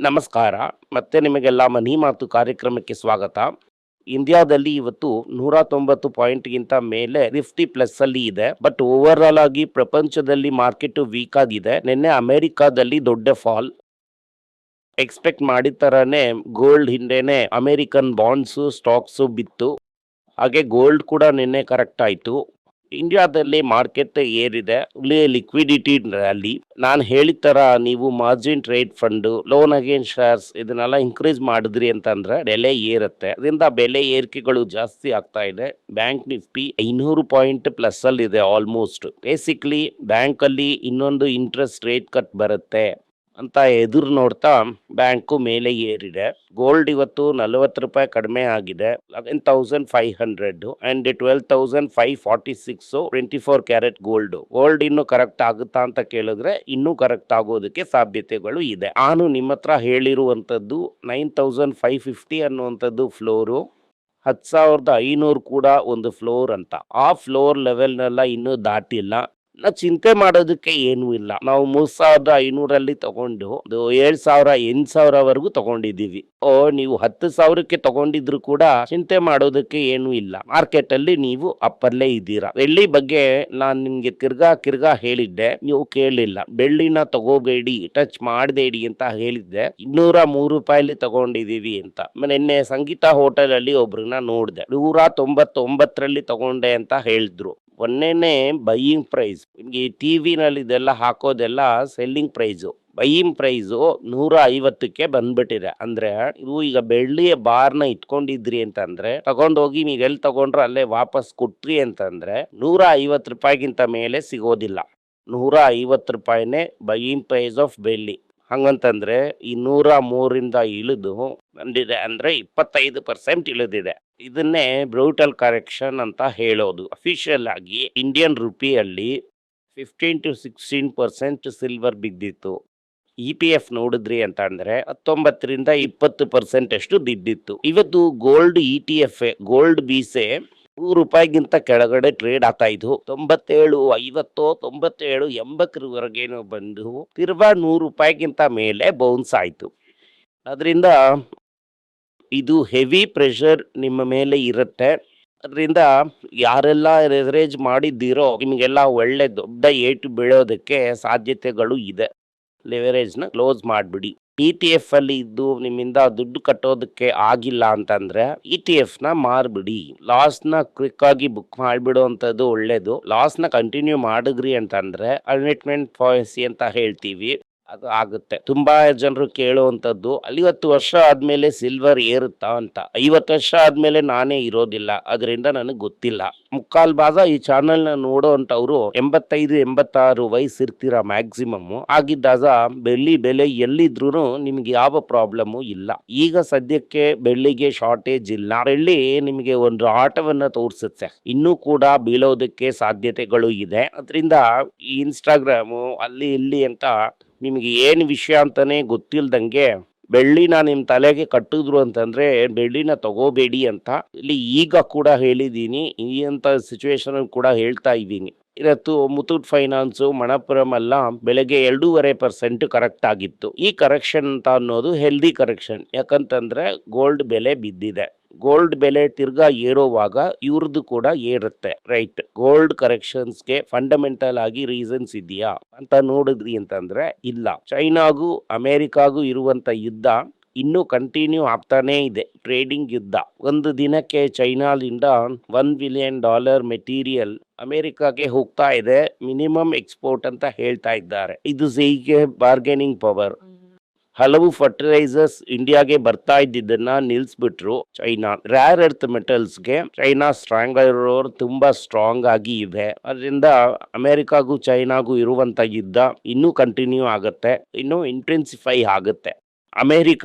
ನಮಸ್ಕಾರ. ಮತ್ತೆ ನಿಮಗೆಲ್ಲ ಮನಿ ಮಾತು ಕಾರ್ಯಕ್ರಮಕ್ಕೆ ಸ್ವಾಗತ. ಇಂಡಿಯಾದಲ್ಲಿ ಇವತ್ತು ನೂರ ತೊಂಬತ್ತು ಪಾಯಿಂಟ್ಗಿಂತ ಮೇಲೆ ನಿಫ್ಟಿ ಪ್ಲಸ್ ಅಲ್ಲಿ ಇದೆ. ಬಟ್ ಓವರ್ ಆಲ್ ಆಗಿ ಪ್ರಪಂಚದಲ್ಲಿ ಮಾರ್ಕೆಟ್ ವೀಕ್ ಆಗಿದೆ. ನಿನ್ನೆ ಅಮೆರಿಕಾದಲ್ಲಿ ದೊಡ್ಡ ಫಾಲ್. ಎಕ್ಸ್ಪೆಕ್ಟ್ ಮಾಡಿದ ತರನೇ ಗೋಲ್ಡ್ ಹಿಂದೆನೆ ಅಮೆರಿಕನ್ ಬಾಂಡ್ಸ್, ಸ್ಟಾಕ್ಸ್ ಬಿತ್ತು. ಹಾಗೆ ಗೋಲ್ಡ್ ಕೂಡ ನಿನ್ನೆ ಕರೆಕ್ಟ್ ಆಯ್ತು. ಇಂಡಿಯಾದಲ್ಲಿ ಮಾರ್ಕೆಟ್ ಏರಿದೆ ಲಿಕ್ವಿಡಿಟಿ ರ್ಯಾಲಿ ನಾನು ಹೇಳಿದ ತರ ನೀವು margin trade fund loan again shares ಇದನ್ನೆಲ್ಲ ಇನ್ಕ್ರೀಸ್ ಮಾಡಿದ್ರಿ ಅಂತಂದ್ರೆ ಬೆಲೆ ಏರುತ್ತೆ. ಅದರಿಂದ ಬೆಲೆ ಏರಿಕೆಗಳು ಜಾಸ್ತಿ ಆಗ್ತಾ ಇದೆ. ಬ್ಯಾಂಕ್ ನಿಫ್ಟಿ ಐನೂರು ಪಾಯಿಂಟ್ ಪ್ಲಸ್ ಅಲ್ಲಿ ಇದೆ ಆಲ್ಮೋಸ್ಟ್ ಬೇಸಿಕ್ಲಿ ಬ್ಯಾಂಕ್ ಅಲ್ಲಿ ಇನ್ನೊಂದು ಇಂಟ್ರೆಸ್ಟ್ ರೇಟ್ ಕಟ್ ಬರುತ್ತೆ. ಅಂತ ಎದುರು ನೋಡ್ತಾ ಬ್ಯಾಂಕು ಮೇಲೆ ಏರಿದೆ. ಗೋಲ್ಡ್ ಇವತ್ತು ನಲವತ್ತು ರೂಪಾಯಿ ಕಡಿಮೆ ಆಗಿದೆ. Eleven thousand five hundred and twelve thousand five forty six twenty four carat gold gold ಇನ್ನು ಕರೆಕ್ಟ್ ಆಗುತ್ತಾ ಅಂತ ಕೇಳಿದ್ರೆ ಇನ್ನೂ ಕರೆಕ್ಟ್ ಆಗೋದಕ್ಕೆ ಸಾಧ್ಯತೆಗಳು ಇದೆ. ನಾನು ನಿಮ್ಮ ಹತ್ರ ಹೇಳಿರುವಂಥದ್ದು ನೈನ್ ತೌಸಂಡ್ ಫೈವ್ ಫಿಫ್ಟಿ ಅನ್ನುವಂಥದ್ದು ಫ್ಲೋರು ಹತ್ತು ಸಾವಿರದ ಐನೂರು ಕೂಡ ಒಂದು ಫ್ಲೋರ್ ಅಂತ. ಆ ಫ್ಲೋರ್ ಲೆವೆಲ್ನೆಲ್ಲ ಇನ್ನೂ ದಾಟಿಲ್ಲ. ನಾ ಚಿಂತೆ ಮಾಡೋದಕ್ಕೆ ಏನೂ ಇಲ್ಲ. ನಾವು ಮೂರ್ ಸಾವಿರದ ಐನೂರಲ್ಲಿ ತಗೊಂಡು, ಒಂದು ಏಳ್ ಸಾವಿರ, ಎಂಟು ಸಾವಿರವರೆಗೂ ತಗೊಂಡಿದ್ದೀವಿ. ಓ, ನೀವು ಹತ್ತು ಸಾವಿರಕ್ಕೆ ತಗೊಂಡಿದ್ರು ಕೂಡ ಚಿಂತೆ ಮಾಡೋದಕ್ಕೆ ಏನೂ ಇಲ್ಲ. ಮಾರ್ಕೆಟ್ ಅಲ್ಲಿ ನೀವು ಅಪ್ಪಲ್ಲೇ ಇದ್ದೀರಾ. ಬೆಳ್ಳಿ ಬಗ್ಗೆ ನಾನು ನಿಮ್ಗೆ ತಿರ್ಗಾ ತಿರ್ಗಾ ಹೇಳಿದ್ದೆ. ನೀವು ಕೇಳಲಿಲ್ಲ ಬೆಳ್ಳಿನ ತಗೋಬೇಡಿ ಟಚ್ ಮಾಡಬೇಡಿ ಅಂತ ಹೇಳಿದ್ದೆ. ಇನ್ನೂರ ಮೂರು ರೂಪಾಯಲ್ಲಿ ತಗೊಂಡಿದೀವಿ ಅಂತ. ನಿನ್ನೆ ಸಂಗೀತ ಹೋಟೆಲ್ ಅಲ್ಲಿ ಒಬ್ರನ್ನ ನೋಡಿದೆ. ನೂರ ತೊಂಬತ್ತೊಂಬತ್ತರಲ್ಲಿ ತಗೊಂಡೆ ಅಂತ ಹೇಳಿದ್ರು. ಒಂದೇನೆ ಬೈಯಿಂಗ್ ಪ್ರೈಸ್ ನಿಮಗೆ ಟಿ ವಿನಲ್ಲಿ ಇದೆಲ್ಲ ಹಾಕೋದೆಲ್ಲ ಸೆಲ್ಲಿಂಗ್ ಪ್ರೈಸು ಬೈಯಿಂಗ್ ಪ್ರೈಸು ನೂರ ಐವತ್ತಕ್ಕೆ ಬಂದ್ಬಿಟ್ಟಿದೆ. ಅಂದ್ರೆ ನೀವು ಈಗ ಬೆಳ್ಳಿಯ ಬಾರ್ನ ಇಟ್ಕೊಂಡಿದ್ರಿ ಅಂತಂದ್ರೆ, ತಗೊಂಡೋಗಿ ನೀವು ಎಲ್ಲಿ ತಗೊಂಡ್ರೆ ಅಲ್ಲೇ ವಾಪಸ್ ಕೊಟ್ರಿ ಅಂತಂದ್ರೆ ನೂರ ಐವತ್ತು ರೂಪಾಯಿಗಿಂತ ಮೇಲೆ ಸಿಗೋದಿಲ್ಲ. ನೂರ ಐವತ್ತು ರೂಪಾಯಿನೇ ಬೈಯಿಂಗ್ ಪ್ರೈಸ್ ಆಫ್ ಬೆಳ್ಳಿ. ಹಂಗಂತಂದ್ರೆ ಈ ನೂರ ಮೂರಿಂದ ಇಳಿದು ಬಂದಿದೆ ಅಂದ್ರೆ ಇಪ್ಪತ್ತೈದು ಪರ್ಸೆಂಟ್ ಇಳಿದಿದೆ. ಇದನ್ನೇ ಬ್ರೂಟಲ್ ಕರೆಕ್ಷನ್ ಅಂತ ಹೇಳೋದು. ಅಫಿಷಿಯಲ್ ಆಗಿ Indian ರುಪಿಯಲ್ಲಿ fifteen to sixteen percent silver ಬಿದ್ದಿತ್ತು. ಇ ಪಿ ಎಫ್ ನೋಡಿದ್ರಿ ಅಂತ ಅಂದ್ರೆ ಹತ್ತೊಂಬತ್ತರಿಂದ ಇಪ್ಪತ್ತು ಪರ್ಸೆಂಟ್ ಅಷ್ಟು ಬಿದ್ದಿತ್ತು. ಇವತ್ತು gold E T F gold ಬೀಸೆ ರೂಪಾಯಿಗಿಂತ ಕೆಳಗಡೆ ಟ್ರೇಡ್ ಆಗ್ತಾ ಇದ್ವು. ತೊಂಬತ್ತೇಳು, ಐವತ್ತು, ತೊಂಬತ್ತೇಳು, ಎಂಬತ್ತರವರೆಗೇನು ಬಂದು ತಿರ್ಗಾ ನೂರು ರೂಪಾಯಿಗಿಂತ ಮೇಲೆ ಬೌನ್ಸ್ ಆಯಿತು. ಅದರಿಂದ ಇದು ಹೆವಿ ಪ್ರೆಷರ್ ನಿಮ್ಮ ಮೇಲೆ ಇರುತ್ತೆ. ಅದರಿಂದ ಯಾರೆಲ್ಲ ರೆವರೇಜ್ ಮಾಡಿದ್ದೀರೋ ನಿಮಗೆಲ್ಲ ಒಳ್ಳೆ ದೊಡ್ಡ ಏಟು ಬೀಳೋದಕ್ಕೆ ಸಾಧ್ಯತೆಗಳು ಇದೆ. ಲೆವರೇಜ್ನ ಕ್ಲೋಸ್ ಮಾಡಿಬಿಡಿ. ಇ ಟಿ ಎಫ್ ಅಲ್ಲಿ ಇದ್ದು ನಿಮ್ಮಿಂದ ದುಡ್ಡು ಕಟ್ಟೋದಕ್ಕೆ ಆಗಿಲ್ಲ ಅಂತಂದ್ರೆ ಇ ಟಿ ಎಫ್ನ ಮಾರ್ಬಿಡಿ. ಲಾಸ್ನ ಕ್ವಿಕ್ ಆಗಿ ಬುಕ್ ಮಾಡಿಬಿಡುವಂಥದ್ದು ಒಳ್ಳೇದು. ಲಾಸ್ನ ಕಂಟಿನ್ಯೂ ಮಾಡಿದ್ರಿ ಅಂತಂದ್ರೆ ಅಲ್ಟಿಮೆಂಟ್ ಪಾಲಿಸಿ ಅಂತ ಹೇಳ್ತೀವಿ. ಅದು ಆಗುತ್ತೆ. ತುಂಬಾ ಜನರು ಕೇಳುವಂಥದ್ದು ಐವತ್ತು ವರ್ಷ ಆದಮೇಲೆ ಸಿಲ್ವರ್ ಏರುತ್ತಾ ಅಂತ. ಐವತ್ತು ವರ್ಷ ಆದಮೇಲೆ ನಾನೇ ಇರೋದಿಲ್ಲ, ಅದರಿಂದ ನನಗೆ ಗೊತ್ತಿಲ್ಲ. ಮುಕ್ಕಾಲ್ ಭಾಗ ಈ ಚಾನಲ್ನ ನ ನೋಡೋಂಥವ್ರು ಎಂಬತ್ತೈದು, ಎಂಬತ್ತಾರು ವಯಸ್ಸು ಇರ್ತೀರ ಮ್ಯಾಕ್ಸಿಮಮ್ ಆಗಿದ್ದಾಗ ಬೆಳ್ಳಿ ಬೆಲೆ ಎಲ್ಲಿದ್ರು ನಿಮ್ಗೆ ಯಾವ ಪ್ರಾಬ್ಲಮ್ ಇಲ್ಲ. ಈಗ ಸದ್ಯಕ್ಕೆ ಬೆಳ್ಳಿಗೆ ಶಾರ್ಟೇಜ್ ಇಲ್ಲ. ಬೆಳ್ಳಿ ನಿಮಗೆ ಒಂದು ಆಟವನ್ನ ತೋರಿಸುತ್ತೆ. ಇನ್ನೂ ಕೂಡ ಬೀಳೋದಕ್ಕೆ ಸಾಧ್ಯತೆಗಳು ಇದೆ. ಅದರಿಂದ ಈ ಇನ್ಸ್ಟಾಗ್ರಾಮು ಅಲ್ಲಿ ಇಲ್ಲಿ ಅಂತ ನಿಮಗೆ ಏನು ವಿಷಯ ಅಂತಲೇ ಗೊತ್ತಿಲ್ದಂಗೆ ಬೆಳ್ಳಿನ ನಿಮ್ಮ ತಲೆಗೆ ಕಟ್ಟಿದ್ರು ಅಂತಂದರೆ ಬೆಳ್ಳಿನ ತಗೋಬೇಡಿ ಅಂತ ಇಲ್ಲಿ ಈಗ ಕೂಡ ಹೇಳಿದ್ದೀನಿ, ಈ ಅಂತ ಸಿಚುವೇಶನ್ ಕೂಡ ಹೇಳ್ತಾ ಇದ್ದೀನಿ. ಇವತ್ತು ಮುತ್ತೂಟ್ ಫೈನಾನ್ಸು ಮಣಪುರಂ ಎಲ್ಲ ಬೆಳಗ್ಗೆ ಎರಡೂವರೆ ಪರ್ಸೆಂಟ್ ಕರೆಕ್ಟ್ ಆಗಿತ್ತು. ಈ ಕರೆಕ್ಷನ್ ಅಂತ ಅನ್ನೋದು ಹೆಲ್ದಿ ಕರೆಕ್ಷನ್ ಯಾಕಂತಂದರೆ ಗೋಲ್ಡ್ ಬೆಲೆ ಬಿದ್ದಿದೆ. ಗೋಲ್ಡ್ ಬೆಲೆ ತಿರ್ಗಾ ಏರೋವಾಗ ಇವ್ರದ್ದು ಕೂಡ ಏರುತ್ತೆ, ರೈಟ್? ಗೋಲ್ಡ್ ಕರೆಕ್ಷನ್ಸ್ಗೆ ಫಂಡಮೆಂಟಲ್ ಆಗಿ ರೀಸನ್ಸ್ ಇದೆಯಾ? ಅಂತ ನೋಡಿದ್ರಿ ಅಂತಂದ್ರೆ ಇಲ್ಲ. ಚೈನಾಗೂ ಅಮೆರಿಕಾಗೂ ಇರುವಂತ ಯುದ್ಧ ಇನ್ನೂ ಕಂಟಿನ್ಯೂ ಆಗ್ತಾನೇ ಇದೆ, ಟ್ರೇಡಿಂಗ್ ಯುದ್ಧ. ಒಂದು ದಿನಕ್ಕೆ ಚೈನಾದಿಂದ ಒನ್ ಬಿಲಿಯನ್ ಡಾಲರ್ ಮೆಟೀರಿಯಲ್ ಅಮೆರಿಕಾಗೆ ಹೋಗ್ತಾ ಇದೆ, ಮಿನಿಮಮ್ ಎಕ್ಸ್ಪೋರ್ಟ್ ಅಂತ ಹೇಳ್ತಾ ಇದ್ದಾರೆ. ಇದು ಜೈಗೆ ಬಾರ್ಗೇನಿಂಗ್ ಪವರ್. ಹಲವು ಫರ್ಟಿಲೈಸರ್ಸ್ ಇಂಡಿಯಾಗೆ ಬರ್ತಾ ಇದ್ದಿದ್ದನ್ನ ನಿಲ್ಸ್ಬಿಟ್ರು ಚೈನಾ. ರ್ಯಾರ್ ಎರ್ತ್ ಮೆಟಲ್ಸ್ಗೆ ಚೈನಾ ಸ್ಟ್ರಾಂಗ್ ಆಗಿರೋರು ತುಂಬಾ ಸ್ಟ್ರಾಂಗ್ ಆಗಿ ಇವೆ ಅದರಿಂದ ಅಮೆರಿಕಾಗೂ ಚೈನಾಗೂ ಇರುವಂತ ಯುದ್ಧ ಇನ್ನೂ ಕಂಟಿನ್ಯೂ ಆಗುತ್ತೆ, ಇನ್ನೂ ಇಂಟೆನ್ಸಿಫೈ ಆಗುತ್ತೆ. ಅಮೆರಿಕ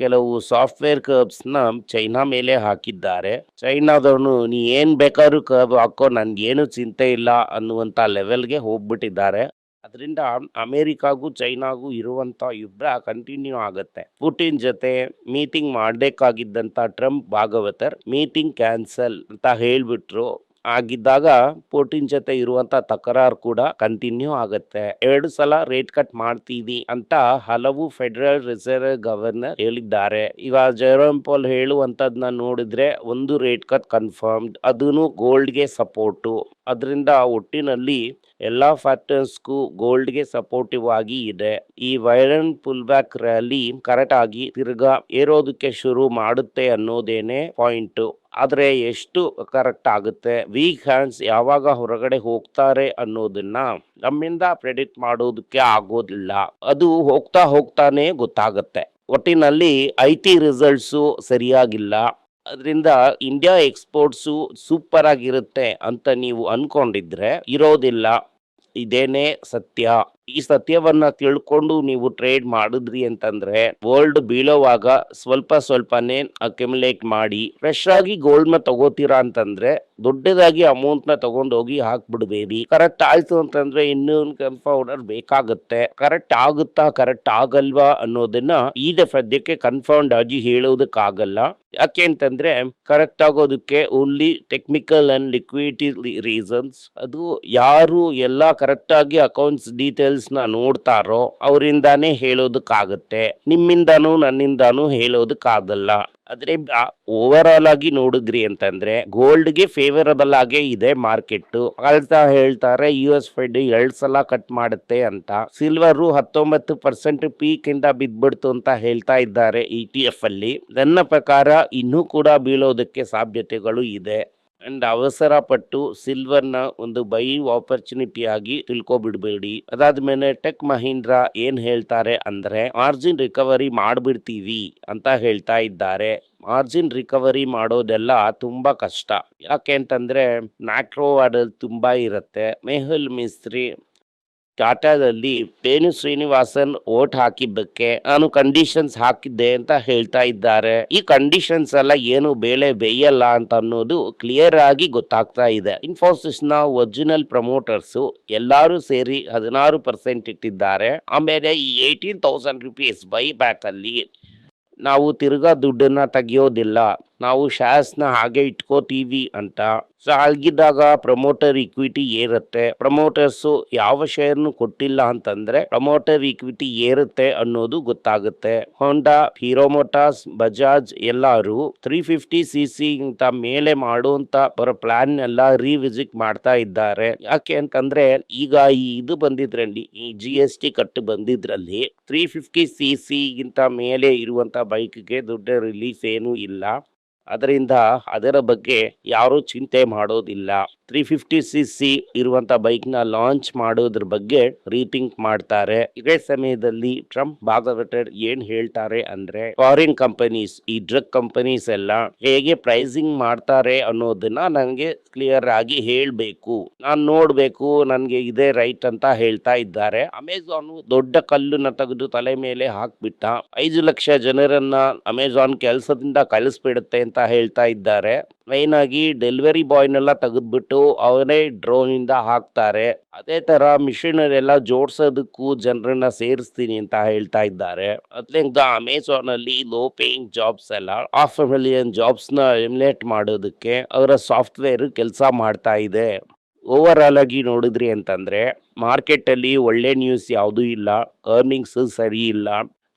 ಕೆಲವು ಸಾಫ್ಟ್ವೇರ್ ಕರ್ಬ್ಸ್ನ ಚೈನಾ ಮೇಲೆ ಹಾಕಿದ್ದಾರೆ. ಚೈನಾದವನು ನೀ ಏನ್ ಬೇಕಾದ್ರೂ ಕರ್ಬ್ ಹಾಕೋ, ನನ್ಗೇನು ಚಿಂತೆ ಇಲ್ಲ ಅನ್ನುವಂತ ಲೆವೆಲ್ಗೆ ಹೋಗ್ಬಿಟ್ಟಿದ್ದಾರೆ. ಅದರಿಂದ ಅಮೇರಿಕಾಗೂ ಚೈನಾಗೂ ಇರುವಂತ ಯುದ್ಧ ಕಂಟಿನ್ಯೂ ಆಗುತ್ತೆ. ಪುಟಿನ್ ಜೊತೆ ಮೀಟಿಂಗ್ ಮಾಡಬೇಕಾಗಿದ್ದಂತ ಟ್ರಂಪ್ ಭಾಗವತರ್ ಮೀಟಿಂಗ್ ಕ್ಯಾನ್ಸಲ್ ಅಂತ ಹೇಳ್ಬಿಟ್ರು. ಆಗಿದ್ದಾಗ ಪುಟಿನ್ ಜೊತೆ ಇರುವಂತ ತಕರಾರು ಕೂಡ ಕಂಟಿನ್ಯೂ ಆಗುತ್ತೆ. ಎರಡು ಸಲ ರೇಟ್ ಕಟ್ ಮಾಡ್ತೀವಿ ಅಂತ ಹಲವು ಫೆಡರಲ್ ರಿಸರ್ವ್ ಗವರ್ನರ್ ಹೇಳಿದ್ದಾರೆ. ಇವಾಗ ಜೆರೋಮ್ ಪಾಲ್ ಹೇಳುವಂತದ್ನ ನೋಡಿದ್ರೆ ಒಂದು ರೇಟ್ ಕಟ್ ಕನ್ಫರ್ಮ್ಡ್ ಅದನ್ನು ಗೋಲ್ಡ್ಗೆ ಸಪೋರ್ಟು ಅದರಿಂದ ಒಟ್ಟಿನಲ್ಲಿ ಎಲ್ಲಾ ಫ್ಯಾಕ್ಟರ್ಸ್ಗೂ ಗೋಲ್ಡ್ಗೆ ಸಪೋರ್ಟಿವ್ ಆಗಿ ಇದೆ. ಈ ವೈರನ್ ಪುಲ್ ಬ್ಯಾಕ್ ರ್ಯಾಲಿ ಕರೆಕ್ಟ್ ಆಗಿ ತಿರ್ಗಾ ಏರೋದಕ್ಕೆ ಶುರು ಮಾಡುತ್ತೆ ಅನ್ನೋದೇನೆ ಪಾಯಿಂಟ್ ಆದ್ರೆ ಎಷ್ಟು ಕರೆಕ್ಟ್ ಆಗುತ್ತೆ? ವೀಕ್ ಹ್ಯಾಂಡ್ಸ್ ಯಾವಾಗ ಹೊರಗಡೆ ಹೋಗ್ತಾರೆ ಅನ್ನೋದನ್ನ ನಮ್ಮಿಂದ ಪ್ರೆಡಿಕ್ಟ್ ಮಾಡೋದಕ್ಕೆ ಆಗೋದಿಲ್ಲ. ಅದು ಹೋಗ್ತಾ ಹೋಗ್ತಾನೆ ಗೊತ್ತಾಗುತ್ತೆ. ಒಟ್ಟಿನಲ್ಲಿ ಐ ಟಿ ರಿಸಲ್ಟ್ಸು ಸರಿಯಾಗಿಲ್ಲ. ಅದರಿಂದ ಇಂಡಿಯಾ ಎಕ್ಸ್ಪೋರ್ಟ್ಸು ಸೂಪರ್ ಆಗಿರುತ್ತೆ ಅಂತ ನೀವು ಅನ್ಕೊಂಡಿದ್ರೆ ಇರೋದಿಲ್ಲ. ಇದೇನೇ ಸತ್ಯ. ಈ ಸತ್ಯವನ್ನ ತಿಳ್ಕೊಂಡು ನೀವು ಟ್ರೇಡ್ ಮಾಡಿದ್ರಿ ಅಂತಂದ್ರೆ ಗೋಲ್ಡ್ ಬೀಳೋವಾಗ ಸ್ವಲ್ಪ ಸ್ವಲ್ಪನೇ ಅಕ್ಯುಮುಲೇಟ್ ಮಾಡಿ ಫ್ರೆಶ್ ಆಗಿ ಗೋಲ್ಡ್ನ ತಗೋತೀರಾ ಅಂತಂದ್ರೆ ದೊಡ್ಡದಾಗಿ ಅಮೌಂಟ್ನ ತಗೊಂಡೋಗಿ ಹಾಕ್ಬಿಡ್ಬೇಡಿ. ಕರೆಕ್ಟ್ ಆಯ್ತು ಅಂತಂದ್ರೆ ಇನ್ನೊಂದು ಕನ್ಫೌಂಡರ್ ಬೇಕಾಗುತ್ತೆ. ಕರೆಕ್ಟ್ ಆಗುತ್ತಾ ಕರೆಕ್ಟ್ ಆಗಲ್ವಾ ಅನ್ನೋದನ್ನ ಈಗ ಸದ್ಯಕ್ಕೆ ಕನ್ಫರ್ಮ್ ಆಗಿ ಹೇಳೋದಕ್ಕಾಗಲ್ಲ. ಯಾಕೆ ಅಂತಂದ್ರೆ ಕರೆಕ್ಟ್ ಆಗೋದಕ್ಕೆ only technical and liquidity reasons ಅದು ಯಾರು ಎಲ್ಲಾ ಕರೆಕ್ಟ್ ಆಗಿ ಅಕೌಂಟ್ಸ್ ಡೀಟೇಲ್ಸ್ ನ ನೋಡ್ತಾರೋ ಅವರಿಂದಾನೇ ಹೇಳೋದಕ್ಕಾಗತ್ತೆ. ನಿಮ್ಮಿಂದಾನು ನನ್ನಿಂದಾನು ಹೇಳೋದಕ್ಕಾಗಲ್ಲ. ಆದರೆ ಓವರ್ ಆಲ್ ಆಗಿ ನೋಡಿದ್ರಿ ಅಂತಂದ್ರೆ ಗೋಲ್ಡ್ಗೆ ಫೇವರಬಲ್ ಆಗೇ ಇದೆ ಮಾರ್ಕೆಟ್ ಅಳ್ತಾ ಹೇಳ್ತಾರೆ ಯು ಎಸ್ ಫೆಡ್ ಎರಡು ಸಲ ಕಟ್ ಮಾಡುತ್ತೆ ಅಂತ. ಸಿಲ್ವರ್ ಹತ್ತೊಂಬತ್ತು ಪರ್ಸೆಂಟ್ ಪೀಕ್ ಇಂದ ಅಂತ ಹೇಳ್ತಾ ಇದ್ದಾರೆ ಇ ಟಿ ಎಫ್ ಅಲ್ಲಿ. ನನ್ನ ಪ್ರಕಾರ ಇನ್ನೂ ಕೂಡ ಬೀಳೋದಕ್ಕೆ ಸಾಧ್ಯತೆಗಳು ಇದೆ. ಅಂಡ್ ಅವಸರ ಪಟ್ಟು ಸಿಲ್ವರ್ನ ಒಂದು ಬೈ ಆಪರ್ಚುನಿಟಿ ಆಗಿ ತಿಳ್ಕೊಬಿಡ್ಬೇಡಿ. ಅದಾದ್ಮೇಲೆ ಟೆಕ್ ಮಹೀಂದ್ರ ಏನ್ ಹೇಳ್ತಾರೆ ಅಂದ್ರೆ ಮಾರ್ಜಿನ್ ರಿಕವರಿ ಮಾಡ್ಬಿಡ್ತೀವಿ ಅಂತ ಹೇಳ್ತಾ ಇದ್ದಾರೆ. ಮಾರ್ಜಿನ್ ರಿಕವರಿ ಮಾಡೋದೆಲ್ಲ ತುಂಬಾ ಕಷ್ಟ. ಯಾಕೆ ಅಂತಂದ್ರೆ ಮ್ಯಾಕ್ರೋ ಆಡಲ್ ತುಂಬಾ ಇರುತ್ತೆ. ಮೆಹುಲ್ ಮಿಸ್ತ್ರಿ ಟಾಟಾದಲ್ಲಿ ಪೇನು ಶ್ರೀನಿವಾಸನ್ ಓಟ್ ಹಾಕಿದ್ದಕ್ಕೆ ನಾನು ಕಂಡೀಷನ್ಸ್ ಹಾಕಿದ್ದೆ ಅಂತ ಹೇಳ್ತಾ ಇದ್ದಾರೆ. ಈ ಕಂಡೀಷನ್ಸ್ ಎಲ್ಲ ಏನು ಬೇಳೆ ಬೇಯಲ್ಲ ಅಂತ ಅನ್ನೋದು ಕ್ಲಿಯರ್ ಆಗಿ ಗೊತ್ತಾಗ್ತಾ ಇದೆ. ಇನ್ಫೋಸಿಸ್ನ ಒರಿಜಿನಲ್ ಪ್ರಮೋಟರ್ಸ್ ಎಲ್ಲಾರು ಸೇರಿ ಹದಿನಾರು ಪರ್ಸೆಂಟ್ ಇಟ್ಟಿದ್ದಾರೆ. ಆಮೇಲೆ ಈ eighteen thousand rupees buy back ಅಲ್ಲಿ ನಾವು ತಿರ್ಗಾ ದುಡ್ಡನ್ನ ತೆಗಿಯೋದಿಲ್ಲ. ನಾವು ಶಾಸ್ನ ಹಾಗೆ ಇಟ್ಕೋತೀವಿ ಅಂತ. ಸೊ ಹಾಗಿದ್ದಾಗ ಪ್ರಮೋಟರ್ ಇಕ್ವಿಟಿ ಏರುತ್ತೆ. ಪ್ರಮೋಟರ್ಸ್ ಯಾವ ಶೇರ್ನು ಕೊಟ್ಟಿಲ್ಲ ಅಂತಂದ್ರೆ ಪ್ರಮೋಟರ್ ಇಕ್ವಿಟಿ ಏರುತ್ತೆ ಅನ್ನೋದು ಗೊತ್ತಾಗುತ್ತೆ. ಹೋಂಡಾ ಹೀರೋ ಮೋಟಾರ್ಸ್ ಬಜಾಜ್ ಎಲ್ಲಾರು ತ್ರೀ ಫಿಫ್ಟಿ ಸಿ ಸಿ ಇಂತ ಮೇಲೆ ಮಾಡುವಂತ ಅವರ ಪ್ಲಾನ್ ಎಲ್ಲ ರಿವಿಸಿಟ್ ಮಾಡ್ತಾ ಇದ್ದಾರೆ. ಯಾಕೆ ಅಂತಂದ್ರೆ ಈಗ ಈ ಇದು ಬಂದಿದ್ರಲ್ಲಿ, ಈ ಜಿ ಎಸ್ ಟಿ ಕಟ್ಟು ಬಂದಿದ್ರಲ್ಲಿ ತ್ರೀ ಫಿಫ್ಟಿ ಸಿ ಸಿ ಗಿಂತ ಮೇಲೆ ಇರುವಂತ ಬೈಕ್ಗೆ ದೊಡ್ಡ ರಿಲೀಸ್ ಏನೂ ಇಲ್ಲ. ಅದರಿಂದ ಅದರ ಬಗ್ಗೆ ಯಾರೂ ಚಿಂತೆ ಮಾಡೋದಿಲ್ಲ. ತ್ರೀ ಫಿಫ್ಟಿ ಸಿ ಸಿ ಇರುವಂತ ಬೈಕ್ನ ಲಾಂಚ್ ಮಾಡೋದ್ರ ಬಗ್ಗೆ ರೀಥಿಂಕ್ ಮಾಡ್ತಾರೆ. ಇದೇ ಸಮಯದಲ್ಲಿ ಟ್ರಂಪ್ ಭಾಗವತರ್ ಏನ್ ಹೇಳ್ತಾರೆ ಅಂದ್ರೆ ಫಾರಿನ್ ಕಂಪನೀಸ್ ಈ ಡ್ರಗ್ ಕಂಪನೀಸ್ ಎಲ್ಲ ಹೇಗೆ ಪ್ರೈಸಿಂಗ್ ಮಾಡ್ತಾರೆ ಅನ್ನೋದನ್ನ ನನಗೆ ಕ್ಲಿಯರ್ ಆಗಿ ಹೇಳ್ಬೇಕು. ನಾನ್ ನೋಡ್ಬೇಕು, ನನ್ಗೆ ಇದೇ ರೈಟ್ ಅಂತ ಹೇಳ್ತಾ ಇದ್ದಾರೆ. ಅಮೆಝಾನ್ ದೊಡ್ಡ ಕಲ್ಲನ್ನ ತೆಗೆದು ತಲೆ ಮೇಲೆ ಹಾಕ್ಬಿಟ್ಟ. ಐದು ಲಕ್ಷ ಜನರನ್ನ ಅಮೆಝಾನ್ ಕೆಲಸದಿಂದ ಕಲಿಸ್ಬಿಡುತ್ತೆ ಅಂತ ಹೇಳ್ತಾ ಇದ್ದಾರೆ. ಮೇನ್ ಆಗಿ ಡೆಲಿವರಿ ಬಾಯ್ನೆಲ್ಲ ತೆಗೆದ್ಬಿಟ್ಟು ಅವನೇ ಡ್ರೋನ್ ಇಂದ ಹಾಕ್ತಾರೆ. ಅದೇ ತರ ಮಿಷಿನರಿ ಎಲ್ಲ ಜೋಡ್ಸೋದಕ್ಕೂ ಜನರನ್ನ ಸೇರಿಸ್ತೀನಿ ಅಂತ ಹೇಳ್ತಾ ಇದ್ದಾರೆ. ಅದ್ರಿಂದ ಅಮೆಝಾನ್ ಅಲ್ಲಿ ಲೋ ಪೇಯಿಂಗ್ ಜಾಬ್ಸ್ ಎಲ್ಲ ಹಾಫ್ ಮಿಲಿಯನ್ನ ಎಮ್ಯುಲೇಟ್ ಮಾಡೋದಕ್ಕೆ ಅವರ ಸಾಫ್ಟ್ವೇರ್ ಕೆಲಸ ಮಾಡ್ತಾ ಇದೆ. ಓವರ್ ಆಲ್ ಆಗಿ ನೋಡಿದ್ರಿ ಅಂತಂದ್ರೆ ಮಾರ್ಕೆಟ್ ಅಲ್ಲಿ ಒಳ್ಳೆ ನ್ಯೂಸ್ ಯಾವುದೂ ಇಲ್ಲ ಅರ್ನಿಂಗ್ಸ್ ಸರಿ ಇಲ್ಲ.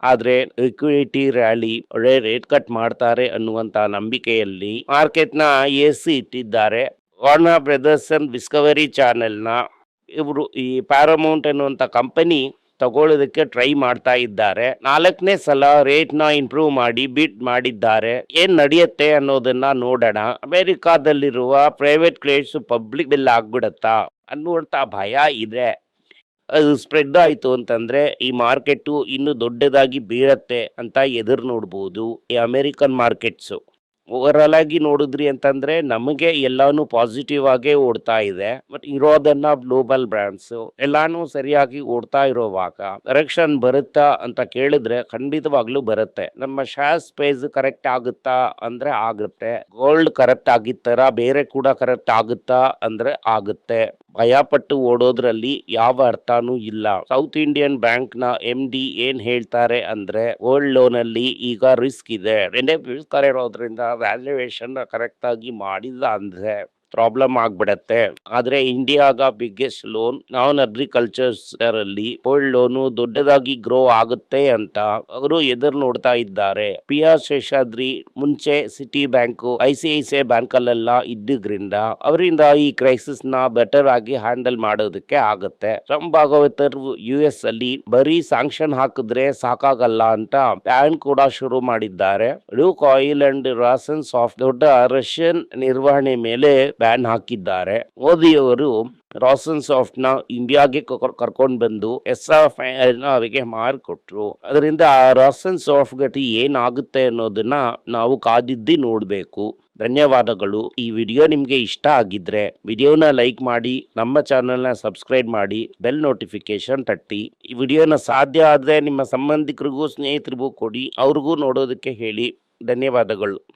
ಆದ್ರೆ ಲಿಕ್ವಿಡಿಟಿ ರ್ಯಾಲಿ ಒಳ್ಳೆ ರೇಟ್ ಕಟ್ ಮಾಡ್ತಾರೆ ಅನ್ನುವಂತ ನಂಬಿಕೆಯಲ್ಲಿ ಮಾರ್ಕೆಟ್ನ ಎಸಿ ಇಟ್ಟಿದ್ದಾರೆ. ವಾರ್ನರ್ ಬ್ರದರ್ಸ್ ಅಂಡ್ ಡಿಸ್ಕವರಿ ಚಾನೆಲ್ನ ಇವರು ಈ ಪ್ಯಾರಮೌಂಟ್ ಎನ್ನುವಂಥ ಕಂಪನಿ ತಗೊಳ್ಳೋದಕ್ಕೆ ಟ್ರೈ ಮಾಡ್ತಾ ಇದ್ದಾರೆ. ನಾಲ್ಕನೇ ಸಲ ರೇಟ್ನ ಇಂಪ್ರೂವ್ ಮಾಡಿ ಬಿಟ್ ಮಾಡಿದ್ದಾರೆ. ಏನ್ ನಡೆಯುತ್ತೆ ಅನ್ನೋದನ್ನ ನೋಡೋಣ. ಅಮೆರಿಕಾದಲ್ಲಿರುವ ಪ್ರೈವೇಟ್ ಕ್ಲೇಟ್ಸ್ ಪಬ್ಲಿಕ್ ಬಿಲ್ ಆಗ್ಬಿಡತ್ತಾ ಅನ್ನುವಂತ ಭಯ ಇದೆ. ಅದು ಸ್ಪ್ರೆಡ್ ಆಯ್ತು ಅಂತಂದ್ರೆ ಈ ಮಾರ್ಕೆಟ್ ಇನ್ನೂ ದೊಡ್ಡದಾಗಿ ಬೀಳತ್ತೆ ಅಂತ ಎದುರು ನೋಡ್ಬೋದು ಈ ಅಮೆರಿಕನ್ ಮಾರ್ಕೆಟ್ಸ್ ಓವರ್ ಆಲ್ ಆಗಿ ನೋಡಿದ್ರಿ ಅಂತಂದ್ರೆ ನಮಗೆ ಎಲ್ಲಾನು ಪಾಸಿಟಿವ್ ಆಗೇ ಓಡ್ತಾ ಇದೆ. ಬಟ್ ಇರೋದನ್ನ ಗ್ಲೋಬಲ್ ಬ್ರ್ಯಾಂಡ್ಸ್ ಎಲ್ಲಾನು ಸರಿಯಾಗಿ ಓಡ್ತಾ ಇರೋವಾಗ ಕರೆಕ್ಷನ್ ಬರುತ್ತಾ ಅಂತ ಕೇಳಿದ್ರೆ ಖಂಡಿತವಾಗ್ಲೂ ಬರುತ್ತೆ. ನಮ್ಮ ಶಾಸ್ ಸ್ಪೇಸ್ ಕರೆಕ್ಟ್ ಆಗುತ್ತಾ ಅಂದ್ರೆ ಆಗುತ್ತೆ. ಗೋಲ್ಡ್ ಕರೆಕ್ಟ್ ಆಗಿತ್ತರ ಬೇರೆ ಕೂಡ ಕರೆಕ್ಟ್ ಆಗುತ್ತಾ ಅಂದ್ರೆ ಆಗುತ್ತೆ. ಭಯಪಟ್ಟು ಓಡೋದ್ರಲ್ಲಿ ಯಾವ ಅರ್ಥನೂ ಇಲ್ಲ. ಸೌತ್ ಇಂಡಿಯನ್ ಬ್ಯಾಂಕ್ನ ಎಂ ಡಿ ಏನ್ ಹೇಳ್ತಾರೆ ಅಂದ್ರೆ, ಗೋಲ್ಡ್ ಲೋನ್ ಅಲ್ಲಿ ಈಗ ರಿಸ್ಕ್ ಇದೆ. ರಿಸ್ಕ್ ಇರೋದ್ರಿಂದ ವ್ಯಾಲ್ಯೂಯೇಷನ್ ಕರೆಕ್ಟ್ ಆಗಿ ಮಾಡಿಲ್ಲ ಅಂದ್ರೆ ಪ್ರಾಬ್ಲಮ್ ಆಗ್ಬಿಡತ್ತೆ. ಆದ್ರೆ ಇಂಡಿಯಾಗ ಬಿಗ್ಗೆಸ್ಟ್ ಲೋನ್ ನಾನ್ ಅಗ್ರಿಕಲ್ಚರ್ ಅಲ್ಲಿ ಗೋಲ್ಡ್ ಲೋನು ದೊಡ್ಡದಾಗಿ ಗ್ರೋ ಆಗುತ್ತೆ ಅಂತ ಅವರು ಎದುರು ನೋಡ್ತಾ ಇದ್ದಾರೆ. ಪಿ ಆರ್ ಶೇಷಾದ್ರಿ ಮುಂಚೆ Citi bank I C I C I bank ಅಲ್ಲೆಲ್ಲ ಇದ್ದಿದ್ರಿಂದ ಅವರಿಂದ ಈ ಕ್ರೈಸಿಸ್ನ ಬೆಟರ್ ಆಗಿ ಹ್ಯಾಂಡಲ್ ಮಾಡೋದಕ್ಕೆ ಆಗುತ್ತೆ. ರಾಮ್ ಭಾಗವತರ್ ಯು ಎಸ್ ಅಲ್ಲಿ ಬರೀ ಸ್ಯಾಂಕ್ಷನ್ ಹಾಕಿದ್ರೆ ಸಾಕಾಗಲ್ಲ ಅಂತ ಬ್ಯಾನ್ ಕೂಡ ಶುರು ಮಾಡಿದ್ದಾರೆ. ಲೂಕ್ ಆಯಿಲ್ ಅಂಡ್ ರಾಸನ್ಸ್ ಆಫ್ ದೊಡ್ಡ ರಷ್ಯನ್ ನಿರ್ವಹಣೆ ಮೇಲೆ ಬ್ಯಾನ್ ಹಾಕಿದ್ದಾರೆ. ಮೋದಿಯವರು ರಾಸನ್ ಸಾಫ್ಟ್ನ ಇಂಡಿಯಾಗೆ ಕರ್ಕೊಂಡು ಬಂದು ಎಸ್ ಎಫ್ ಅವರಿಗೆ ಮಾರಿಕೊಟ್ರು. ಅದರಿಂದ ಆ ರಾಸನ್ ಸಾಫ್ಟ್ ಗತಿ ಏನಾಗುತ್ತೆ ಅನ್ನೋದನ್ನ ನಾವು ಕಾದಿದ್ದಿ ನೋಡಬೇಕು. ಧನ್ಯವಾದಗಳು. ಈ ವಿಡಿಯೋ ನಿಮಗೆ ಇಷ್ಟ ಆಗಿದ್ರೆ ವಿಡಿಯೋನ ಲೈಕ್ ಮಾಡಿ, ನಮ್ಮ ಚಾನೆಲ್ನ ಸಬ್ಸ್ಕ್ರೈಬ್ ಮಾಡಿ, ಬೆಲ್ ನೋಟಿಫಿಕೇಶನ್ ತಟ್ಟಿ. ಈ ವಿಡಿಯೋನ ಸಾಧ್ಯ ಆದ್ರೆ ನಿಮ್ಮ ಸಂಬಂಧಿಕರಿಗೂ, ಸ್ನೇಹಿತರಿಗೂ ಕೊಡಿ. ಅವ್ರಿಗೂ ನೋಡೋದಕ್ಕೆ ಹೇಳಿ. ಧನ್ಯವಾದಗಳು.